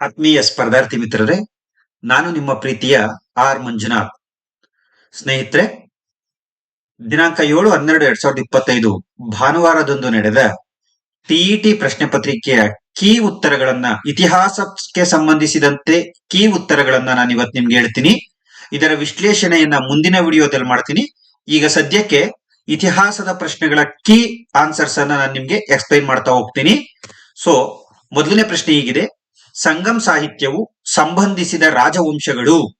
ಆತ್ಮೀಯ ಸ್ಪರ್ಧಾರ್ಥಿ ಮಿತ್ರರೇ, ನಾನು ನಿಮ್ಮ ಪ್ರೀತಿಯ ಆರ್. ಮಂಜುನಾಥ್. ಸ್ನೇಹಿತರೆ, ದಿನಾಂಕ ಏಳು ಹನ್ನೆರಡು ಎರಡ್ ಸಾವಿರದ ಇಪ್ಪತ್ತೈದು ಭಾನುವಾರದಂದು ನಡೆದ ಟಿಇಟಿ ಪ್ರಶ್ನೆ ಪತ್ರಿಕೆಯ ಕೀ ಉತ್ತರಗಳನ್ನ, ಇತಿಹಾಸಕ್ಕೆ ಸಂಬಂಧಿಸಿದಂತೆ ಕೀ ಉತ್ತರಗಳನ್ನ ನಾನು ಇವತ್ತು ನಿಮ್ಗೆ ಹೇಳ್ತೀನಿ. ಇದರ ವಿಶ್ಲೇಷಣೆಯನ್ನ ಮುಂದಿನ ವಿಡಿಯೋದಲ್ಲಿ ಮಾಡ್ತೀನಿ. ಈಗ ಸದ್ಯಕ್ಕೆ ಇತಿಹಾಸದ ಪ್ರಶ್ನೆಗಳ ಕೀ ಆನ್ಸರ್ಸ್ ಅನ್ನ ನಾನು ನಿಮ್ಗೆ ಎಕ್ಸ್ಪ್ಲೈನ್ ಮಾಡ್ತಾ ಹೋಗ್ತೀನಿ. ಸೊ ಮೊದಲನೇ ಪ್ರಶ್ನೆ ಹೀಗಿದೆ. ಸಂಗಮ್ ಸಾಹಿತ್ಯವು ಸಂಬಂಧಿಸಿದ ರಾಜವಂಶಗಳು.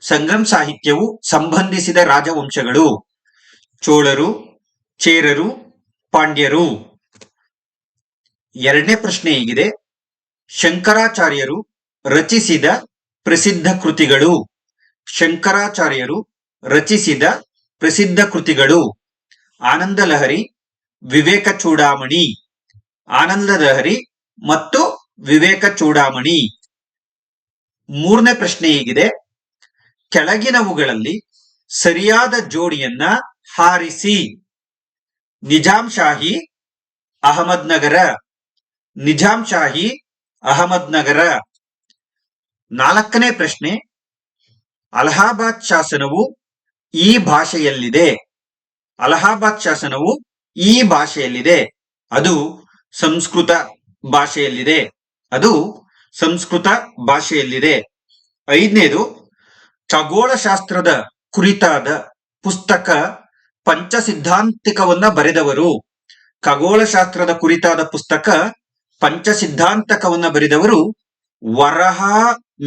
ಸಂಗಮ್ ಸಾಹಿತ್ಯವು ಸಂಬಂಧಿಸಿದ ರಾಜವಂಶಗಳು. ಚೋಳರು, ಚೇರರು, ಪಾಂಡ್ಯರು. ಎರಡನೇ ಪ್ರಶ್ನೆ ಹೀಗಿದೆ. ಶಂಕರಾಚಾರ್ಯರು ರಚಿಸಿದ ಪ್ರಸಿದ್ಧ ಕೃತಿಗಳು. ಶಂಕರಾಚಾರ್ಯರು ರಚಿಸಿದ ಪ್ರಸಿದ್ಧ ಕೃತಿಗಳು. ಆನಂದ ಲಹರಿ ವಿವೇಕ ಚೂಡಾಮಣಿ ಆನಂದ ಲಹರಿ ಮತ್ತು ವಿವೇಕ ಚೂಡಾಮಣಿ. ಮೂರನೇ ಪ್ರಶ್ನೆ ಹೀಗಿದೆ. ಕೆಳಗಿನವುಗಳಲ್ಲಿ ಸರಿಯಾದ ಜೋಡಿಯನ್ನ ಹಾರಿಸಿ. ನಿಜಾಂ ಶಾಹಿ, ಅಹಮದ್ ನಗರ. ನಿಜಾಂ ಶಾಹಿ, ಅಹಮದ್ ನಗರ. ನಾಲ್ಕನೇ ಪ್ರಶ್ನೆ, ಅಲಹಾಬಾದ್ ಶಾಸನವು ಈ ಭಾಷೆಯಲ್ಲಿದೆ. ಅಲಹಾಬಾದ್ ಶಾಸನವು ಈ ಭಾಷೆಯಲ್ಲಿದೆ. ಅದು ಸಂಸ್ಕೃತ ಭಾಷೆಯಲ್ಲಿದೆ. ಅದು ಸಂಸ್ಕೃತ ಭಾಷೆಯಲ್ಲಿದೆ. ಐದನೇದು, ಖಗೋಳಶಾಸ್ತ್ರದ ಕುರಿತಾದ ಪುಸ್ತಕ ಪಂಚ ಸಿದ್ಧಾಂತಿಕವನ್ನ ಬರೆದವರು. ಖಗೋಳಶಾಸ್ತ್ರದ ಕುರಿತಾದ ಪುಸ್ತಕ ಪಂಚ ಸಿದ್ಧಾಂತಕವನ್ನ ಬರೆದವರು ವರಹ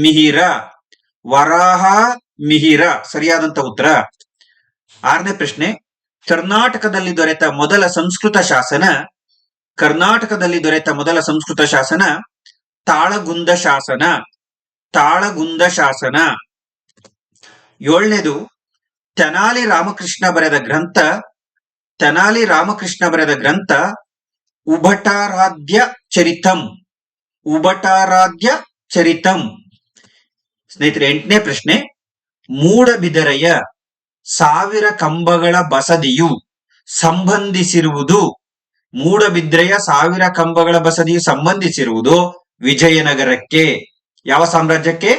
ಮಿಹಿರ. ವರಹ ಮಿಹಿರ, ಸರಿಯಾದಂತ ಉತ್ತರ. ಆರನೇ ಪ್ರಶ್ನೆ, ಕರ್ನಾಟಕದಲ್ಲಿ ದೊರೆತ ಮೊದಲ ಸಂಸ್ಕೃತ ಶಾಸನ, ಕರ್ನಾಟಕದಲ್ಲಿ ದೊರೆತ ಮೊದಲ ಸಂಸ್ಕೃತ ಶಾಸನ ತಾಳಗುಂದ ಶಾಸನ ತಾಳಗುಂದ ಶಾಸನ. ಏಳನೇದು, ತೆನಾಲಿ ರಾಮಕೃಷ್ಣ ಬರೆದ ಗ್ರಂಥ, ತೆನಾಲಿ ರಾಮಕೃಷ್ಣ ಬರೆದ ಗ್ರಂಥ, ಉಭಟಾರಾಧ್ಯ ಚರಿತಂ ಉಭಟಾರಾಧ್ಯ ಚರಿತಂ. ಸ್ನೇಹಿತರೆ, ಎಂಟನೇ ಪ್ರಶ್ನೆ ಮೂಡಬಿದರೆಯ ಸಾವಿರ ಕಂಬಗಳ ಬಸದಿಯು ಸಂಬಂಧಿಸಿರುವುದು ಮೂಡಬಿದ್ರೆಯ ಸಾವಿರ ಕಂಬಗಳ ಬಸದಿಯು ಸಂಬಂಧಿಸಿರುವುದು ವಿಜಯನಗರಕ್ಕೆ, ಯಾವ ಸಾಮ್ರಾಜ್ಯಕ್ಕೆ?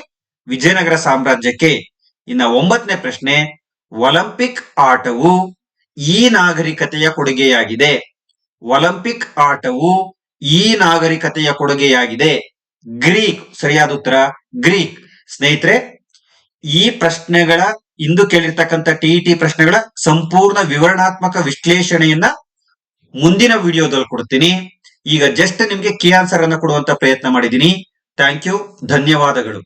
ವಿಜಯನಗರ ಸಾಮ್ರಾಜ್ಯಕ್ಕೆ. ಇನ್ನ ಒಂಬತ್ತನೇ ಪ್ರಶ್ನೆ, ಒಲಿಂಪಿಕ್ ಆಟವು ಈ ನಾಗರಿಕತೆಯ ಕೊಡುಗೆಯಾಗಿದೆ. ಒಲಿಂಪಿಕ್ ಆಟವು ಈ ನಾಗರಿಕತೆಯ ಕೊಡುಗೆಯಾಗಿದೆ. ಗ್ರೀಕ್, ಸರಿಯಾದ ಉತ್ತರ, ಗ್ರೀಕ್. ಸ್ನೇಹಿತರೆ, ಈ ಪ್ರಶ್ನೆಗಳ, ಇಂದು ಕೇಳಿರ್ತಕ್ಕಂಥ ಟಿಇಟಿ ಪ್ರಶ್ನೆಗಳ ಸಂಪೂರ್ಣ ವಿವರಣಾತ್ಮಕ ವಿಶ್ಲೇಷಣೆಯನ್ನ ಮುಂದಿನ ವಿಡಿಯೋದಲ್ಲಿ ಕೊಡ್ತೀನಿ. ಈಗ ಜಸ್ಟ್ ನಿಮ್ಗೆ ಕೀ ಆನ್ಸರ್ ಅನ್ನ ಕೊಡುವಂತ ಪ್ರಯತ್ನ ಮಾಡಿದ್ದೀನಿ. ಥ್ಯಾಂಕ್ ಯು ಧನ್ಯವಾದಗಳು.